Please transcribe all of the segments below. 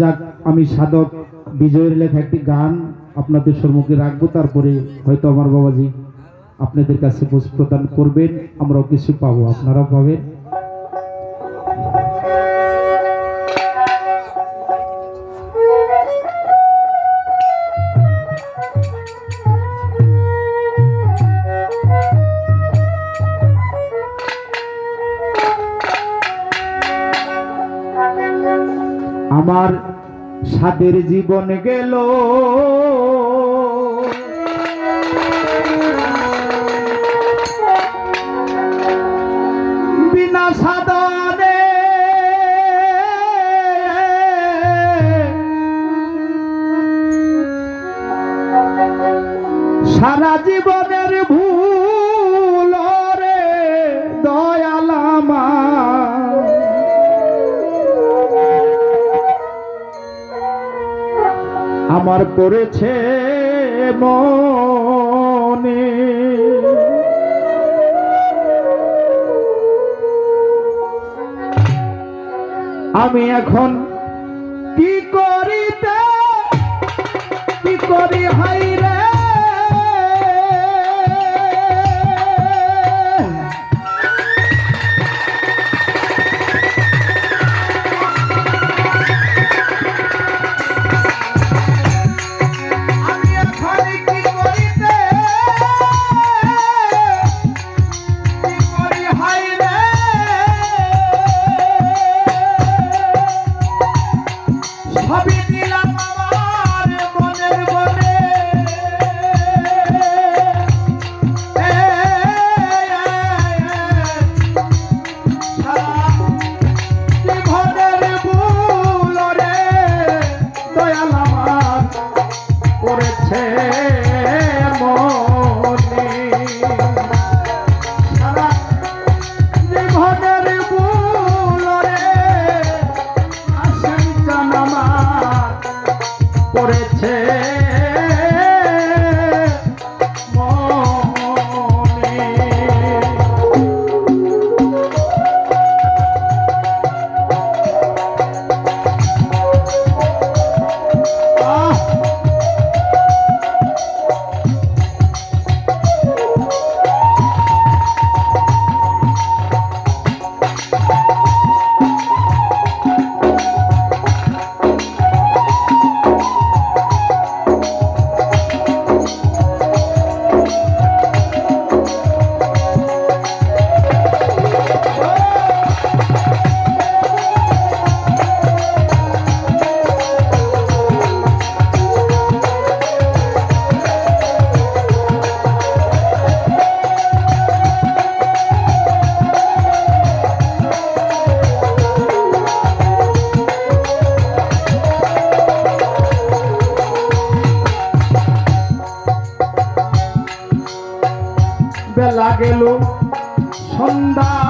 যাক, আমি সাধক। বিজয়ের লেখা একটি গান আপনাদের সম্মুখে রাখব, তারপরে হয়তো আমার বাবাজি আপনাদের কাছে প্রদান করবেন, আমরাও কিছু পাবো, আপনারাও পাবেন। সাদের জীবন গেল। বিনা সাদনে সারা জীবনের আমার করেছে মনে। আমি এখন কি করিতে কি করি হাই রে সন্ধ্যা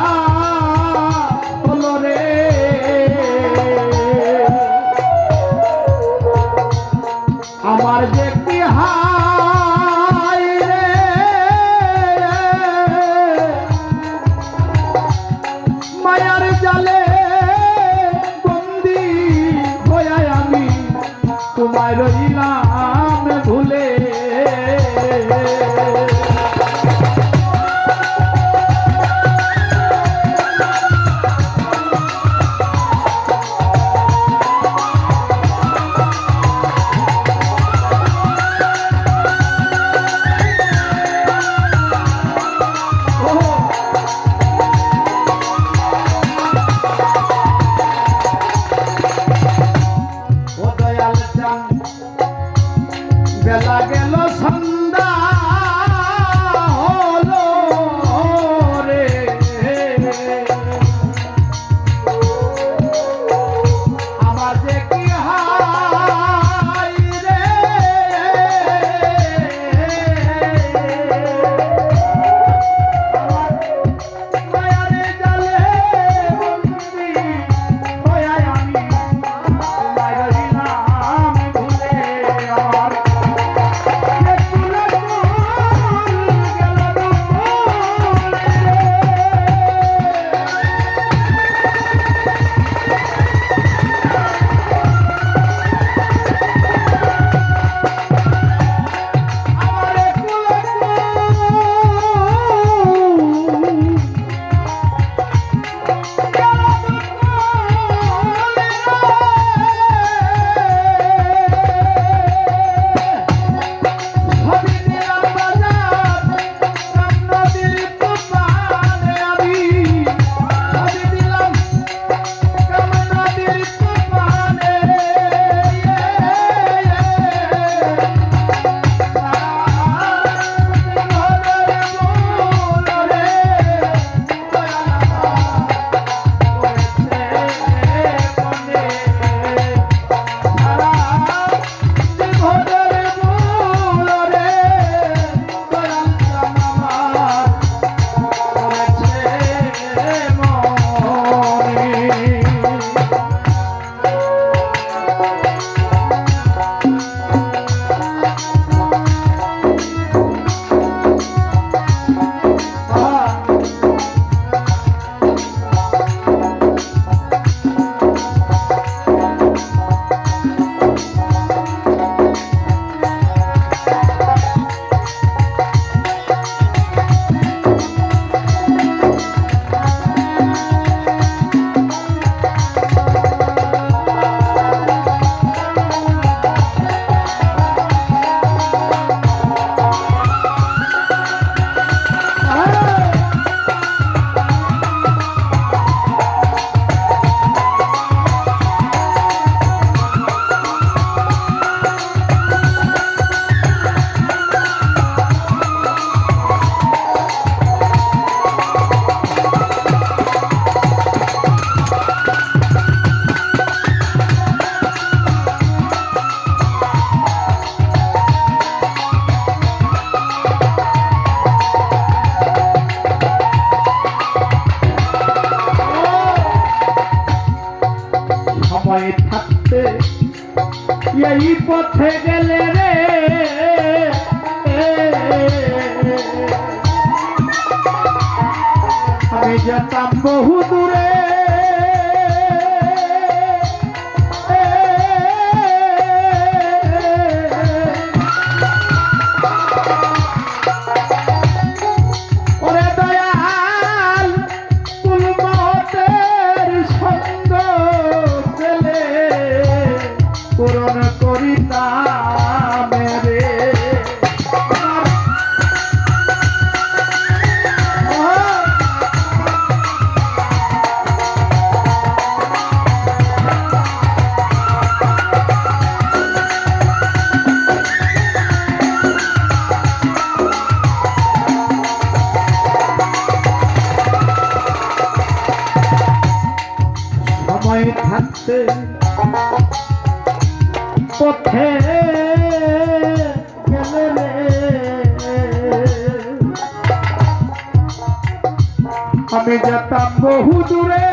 Oh. থাকতে পথে আমি যেতাম বহু দূরে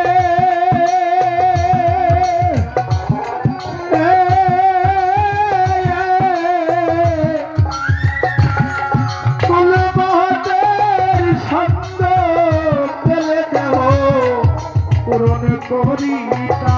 করিতা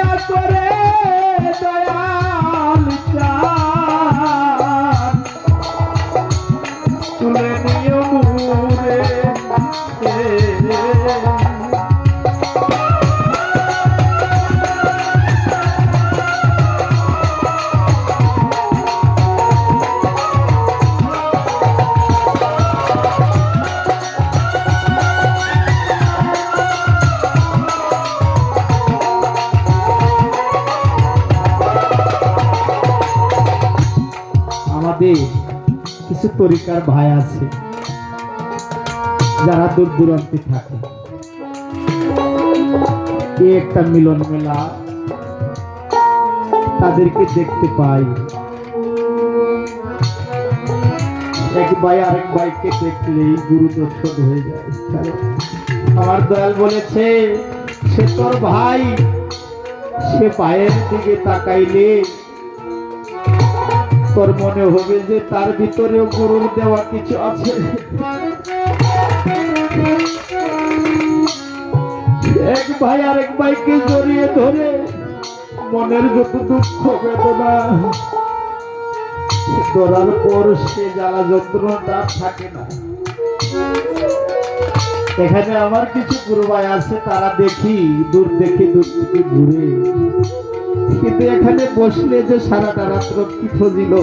করে বাদে কিছু তরিকার ভাই আছে যারা দূর দূরান্তে থাকে। একটা মিলন মেলা। তাদেরকে দেখতে পাই। এক ভাই আরেক ভাইকে দেখলে গুরু দর্শন হয়ে যায়। আমার দয়াল বলেছে, সে তোর ভাই, সে পায়ের দিকে তাকাইলে তোর মনে হবে যে তার ভিতরেও গুরুর দেওয়া কিছু আছে। এক ভাই আরেক ভাইকে জড়িয়ে ধরে মনের যত দুঃখ বেদনা ধরার পর সে জ্বালা যন্ত্রণাটা থাকে না। এখানে আমার কিছু গুরু ভাই আছে, তারা দেখি, দূর দেখে, দূর থেকে ঘুরে। কিন্তু এখানে বসলে যে সারাটা রাত্র কি ফজিল